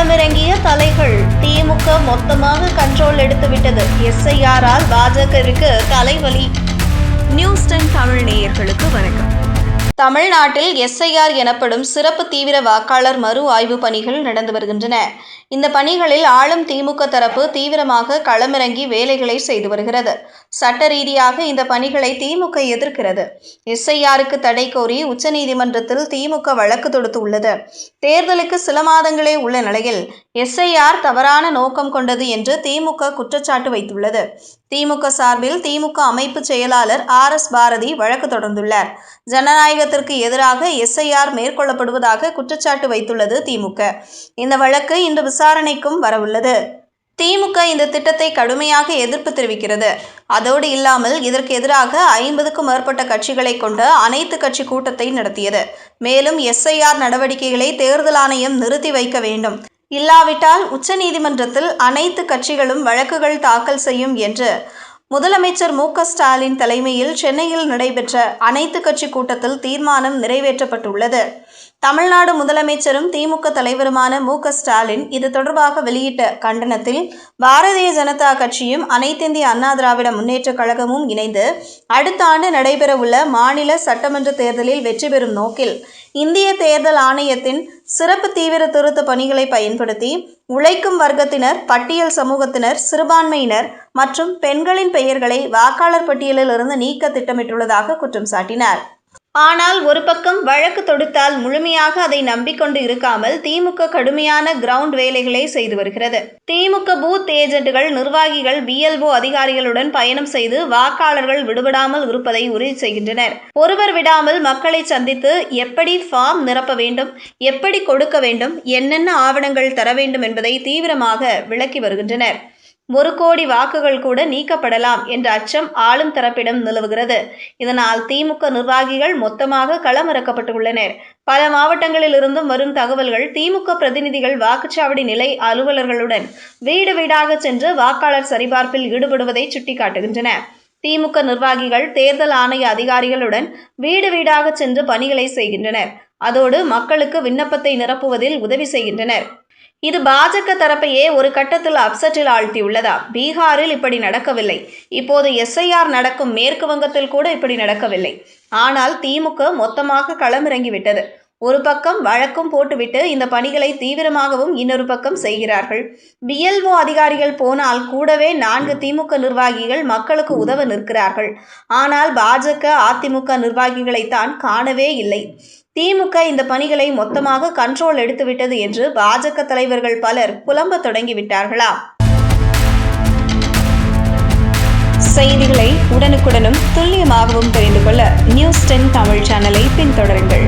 களமிறங்கிய தலைகள் திமுக மொத்தமாக கண்ட்ரோல் எடுத்துவிட்டது. எஸ்ஐஆரால் பாஜகவிற்கு தலைவலி. நியூஸ் டைம் தமிழ் நேயர்களுக்கு வணக்கம். தமிழ்நாட்டில் எஸ்ஐஆர் எனப்படும் சிறப்பு தீவிர வாக்காளர் மறு ஆய்வு பணிகள் நடந்து வருகின்றன. இந்த பணிகளில் ஆளும் திமுக தரப்பு தீவிரமாக களமிறங்கி வேலைகளை செய்து வருகிறது. சட்ட ரீதியாக இந்த பணிகளை திமுக எதிர்க்கிறது. எஸ்ஐஆருக்கு தடை கோரி உச்சநீதிமன்றத்தில் திமுக வழக்கு தொடுத்துள்ளது. தேர்தலுக்கு சில மாதங்களே உள்ள நிலையில் எஸ்ஐஆர் தவறான நோக்கம் கொண்டது என்று திமுக குற்றச்சாட்டு வைத்துள்ளது. திமுக சார்பில் திமுக அமைப்பு செயலாளர் ஆர் எஸ் பாரதி வழக்கு தொடர்ந்துள்ளார். ஜனநாயகத்திற்கு எதிராக எஸ்ஐஆர் மேற்கொள்ளப்படுவதாக குற்றச்சாட்டு வைத்துள்ளது திமுக. இந்த வழக்கு இன்று விசாரணைக்கும் வரவுள்ளது. திமுக இந்த திட்டத்தை கடுமையாக எதிர்ப்பு தெரிவிக்கிறது. அதோடு இல்லாமல் இதற்கு எதிராக ஐம்பதுக்கும் மேற்பட்ட கட்சிகளை கொண்ட அனைத்து கட்சி கூட்டத்தை நடத்தியது. மேலும் எஸ்ஐஆர் நடவடிக்கைகளை தேர்தல் ஆணையம் நிறுத்தி வைக்க வேண்டும். இல்லாவிட்டால் உச்சநீதிமன்றத்தில் அனைத்து கட்சிகளும் வழக்குகள் தாக்கல் செய்யும் என்று முதலமைச்சர் மு ஸ்டாலின் தலைமையில் சென்னையில் நடைபெற்ற அனைத்து கட்சி கூட்டத்தில் தீர்மானம் நிறைவேற்றப்பட்டுள்ளது. தமிழ்நாடு முதலமைச்சரும் திமுக தலைவருமான மு க ஸ்டாலின் இது தொடர்பாக வெளியிட்ட கண்டனத்தில் பாரதிய ஜனதா கட்சியும் அனைத்திந்திய அண்ணா திராவிட முன்னேற்றக் கழகமும் இணைந்து அடுத்த ஆண்டு நடைபெறவுள்ள மாநில சட்டமன்ற தேர்தலில் வெற்றி பெறும் நோக்கில் இந்திய தேர்தல் ஆணையத்தின் சிறப்பு தீவிர திருத்த பணிகளை பயன்படுத்தி உழைக்கும் வர்க்கத்தினர் பட்டியல் சமூகத்தினர் சிறுபான்மையினர் மற்றும் பெண்களின் பெயர்களை வாக்காளர் பட்டியலில் இருந்து நீக்க திட்டமிட்டுள்ளதாக குற்றம் சாட்டினார். ஆனால் ஒரு பக்கம் வழக்கு தொடுத்தால் முழுமையாக அதை நம்பிக்கொண்டு இருக்காமல் திமுக கடுமையான கிரவுண்ட் வேலைகளை செய்து வருகிறது. திமுக பூத் ஏஜென்ட்டுகள் நிர்வாகிகள் பிஎல்ஓ அதிகாரிகளுடன் பயணம் செய்து வாக்காளர்கள் விடுபடாமல் இருப்பதை உறுதி செய்கின்றனர். ஒருவர் விடாமல் மக்களை சந்தித்து எப்படி ஃபார்ம் நிரப்ப வேண்டும் எப்படி கொடுக்க வேண்டும் என்னென்ன ஆவணங்கள் தர வேண்டும் என்பதை தீவிரமாக விளக்கி வருகின்றனர். ஒரு கோடி வாக்குகள் கூட நீக்கப்படலாம் என்ற அச்சம் ஆளும் தரப்பிடம் நிலவுகிறது. இதனால் திமுக நிர்வாகிகள் மொத்தமாக களமிறக்கப்பட்டுள்ளனர். பல மாவட்டங்களில் இருந்தும் வரும் தகவல்கள் திமுக பிரதிநிதிகள் வாக்குச்சாவடி நிலை அலுவலர்களுடன் வீடு வீடாக சென்று வாக்காளர் சரிபார்ப்பில் ஈடுபடுவதை சுட்டிக்காட்டுகின்றன. திமுக நிர்வாகிகள் தேர்தல் ஆணைய அதிகாரிகளுடன் வீடு வீடாக சென்று பணிகளை செய்கின்றனர். அதோடு மக்களுக்கு விண்ணப்பத்தை நிரப்புவதில் உதவி செய்கின்றனர். இது பாஜக தரப்பையே ஒரு கட்டத்தில் அப்செட்டில் ஆழ்த்தியுள்ளதா? பீகாரில் இப்படி நடக்கவில்லை. இப்போது எஸ்ஐஆர் நடக்கும் மேற்கு வங்கத்தில் கூட இப்படி நடக்கவில்லை. ஆனால் திமுக மொத்தமாக களமிறங்கிவிட்டது. ஒரு பக்கம் வழக்கும் போட்டுவிட்டு இந்த பணிகளை தீவிரமாகவும் இன்னொரு பக்கம் செய்கிறார்கள். பிஎல்ஓ அதிகாரிகள் போனால் கூடவே நான்கு திமுக நிர்வாகிகள் மக்களுக்கு உதவ நிற்கிறார்கள். ஆனால் பாஜக அதிமுக நிர்வாகிகளைத்தான் காணவே இல்லை. திமுக இந்த பணிகளை மொத்தமாக கண்ட்ரோல் எடுத்துவிட்டது என்று பாஜக தலைவர்கள் பலர் புலம்ப தொடங்கிவிட்டார்களா? செய்திகளை உடனுக்குடனும் துல்லியமாகவும் தெரிந்து கொள்ள நியூஸ் டென் தமிழ் சேனலை பின்தொடருங்கள்.